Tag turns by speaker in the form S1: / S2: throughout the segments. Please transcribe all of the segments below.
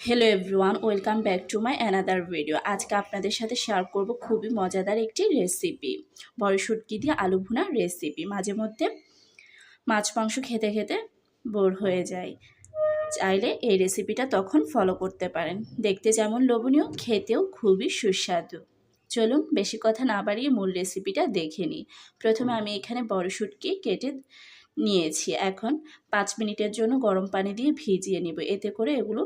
S1: Hello everyone welcome back to my another video আজকে আপনাদের সাথে শেয়ার করব খুবই মজাদার একটি রেসিপি বড় শুটকি দিয়ে আলু ভুনার রেসিপি মাঝে মধ্যে মাছ মাংস খেতে খেতে বোর হয়ে যায়। চাইলে এই রেসিপিটা তখন ফলো করতে পারেন। দেখতে যেমন লোভনীয়, খেতেও খুবই সুস্বাদু। চলুন বেশি কথা না বাড়িয়ে মূল রেসিপিটা দেখে নিই। প্রথমে আমি এখানে বড় শুটকি কেটে নিয়েছি। এখন পাঁচ মিনিটের জন্য গরম পানি দিয়ে ভিজিয়ে নিব। এতে করে এগুলো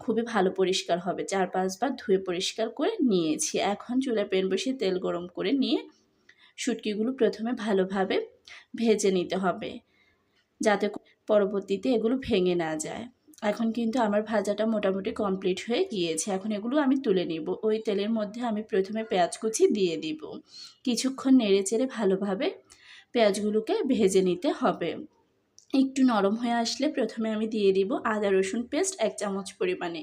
S1: খুবই ভালো পরিষ্কার হবে। চার পাঁচবার ধুয়ে পরিষ্কার করে নিয়েছি। এখন চুলায় প্যান বসিয়ে তেল গরম করে নিয়ে শুটকিগুলো প্রথমে ভালোভাবে ভেজে নিতে হবে যাতে পরবর্তীতে এগুলো ভেঙে না যায়। এখন কিন্তু আমার ভাজাটা মোটামুটি কমপ্লিট হয়ে গিয়েছে। এখন এগুলো আমি তুলে নিব। ওই তেলের মধ্যে আমি প্রথমে পেঁয়াজ কুচি দিয়ে দিব। কিছুক্ষণ নেড়ে চেড়ে ভালোভাবে পেঁয়াজগুলোকে ভেজে নিতে হবে। একটু নরম হয়ে আসলে প্রথমে আমি দিয়ে দিব আদা, রসুন পেস্ট এক চামচ পরিমাণে।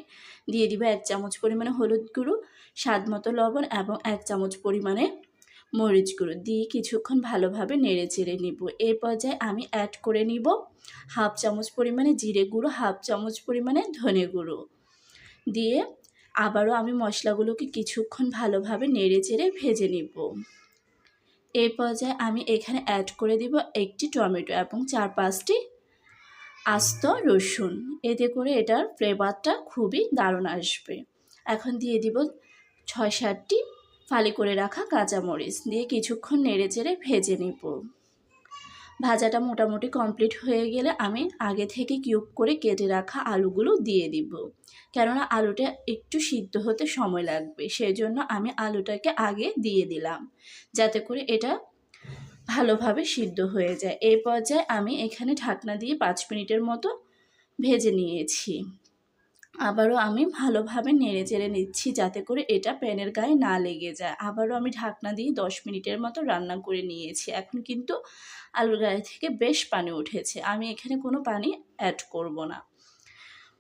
S1: দিয়ে দিব এক চামচ পরিমাণে হলুদ গুঁড়ো, স্বাদ মতো লবণ এবং এক চামচ পরিমাণে মরিচ গুঁড়ো। দিয়ে কিছুক্ষণ ভালোভাবে নেড়ে চেড়ে নিব। এই পর্যায়ে আমি অ্যাড করে নিব হাফ চামচ পরিমাণে জিরে গুঁড়ো, হাফ চামচ পরিমাণে ধনে গুঁড়ো। দিয়ে আবারও আমি মশলাগুলোকে কিছুক্ষণ ভালোভাবে নেড়ে চেড়ে ভেজে নিব। এই পর্যায়ে আমি এখানে অ্যাড করে দিব একটি টমেটো এবং চার পাঁচটি আস্ত রসুন। এতে করে এটার ফ্লেভারটা খুবই দারুণ আসবে। এখন দিয়ে দিব ছয় সাতটি ফালি করে রাখা কাঁচামরিচ। দিয়ে কিছুক্ষণ নেড়ে চেড়ে ভেজে নিব। ভাজাটা মোটামুটি কমপ্লিট হয়ে গেলে আমি আগে থেকে কিউব করে কেটে রাখা আলুগুলো দিয়ে দিব। কেননা আলুটা একটু সিদ্ধ হতে সময় লাগবে সেই জন্য আমি আলুটাকে আগে দিয়ে দিলাম, যাতে করে এটা ভালোভাবে সিদ্ধ হয়ে যায়। এই পর্যায়ে আমি এখানে ঢাকনা দিয়ে পাঁচ মিনিটের মতো ভেজে নিয়েছি। আবারও আমি ভালোভাবে নেড়ে চেড়ে নিচ্ছি যাতে করে এটা প্যানের গায়ে না লেগে যায়। আবারও আমি ঢাকনা দিয়ে দশ মিনিটের মতো রান্না করে নিয়েছি। এখন কিন্তু আলুর গায়ে থেকে বেশ পানি উঠেছে। আমি এখানে কোনো পানি অ্যাড করব না।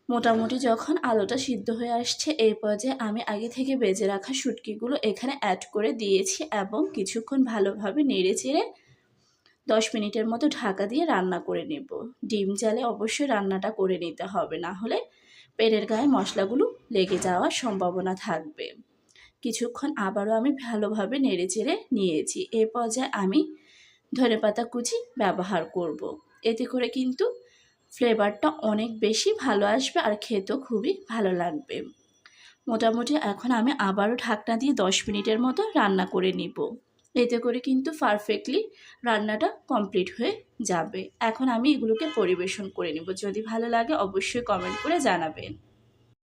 S1: মোটামুটি যখন আলুটা সিদ্ধ হয়ে আসছে, এই পর্যায়ে আমি আগে থেকে বেজে রাখা শুটকিগুলো এখানে অ্যাড করে দিয়েছি এবং কিছুক্ষণ ভালোভাবে নেড়ে চেড়ে দশ মিনিটের মতো ঢাকা দিয়ে রান্না করে নেব। ডিম জালে অবশ্যই রান্নাটা করে নিতে হবে। না হলে পেটের গায়ে মশলাগুলো লেগে যাওয়ার সম্ভাবনা থাকবে। কিছুক্ষণ আবারও আমি ভালোভাবে নেড়ে চেড়ে নিয়েছি। এ পর্যায়ে আমি ধনে পাতা কুচি ব্যবহার করব। এতে করে কিন্তু ফ্লেভারটা অনেক বেশি ভালো আসবে আর খেতেও খুবই ভালো লাগবে। মোটামুটি এখন আমি আবারও ঢাকনা দিয়ে দশ মিনিটের মতো রান্না করে নিব। এতে করে কিন্তু পারফেক্টলি রান্নাটা কমপ্লিট হয়ে যাবে। এখন আমি এগুলোকে পরিবেশন করে নিব। যদি ভালো লাগে অবশ্যই কমেন্ট করে জানাবেন।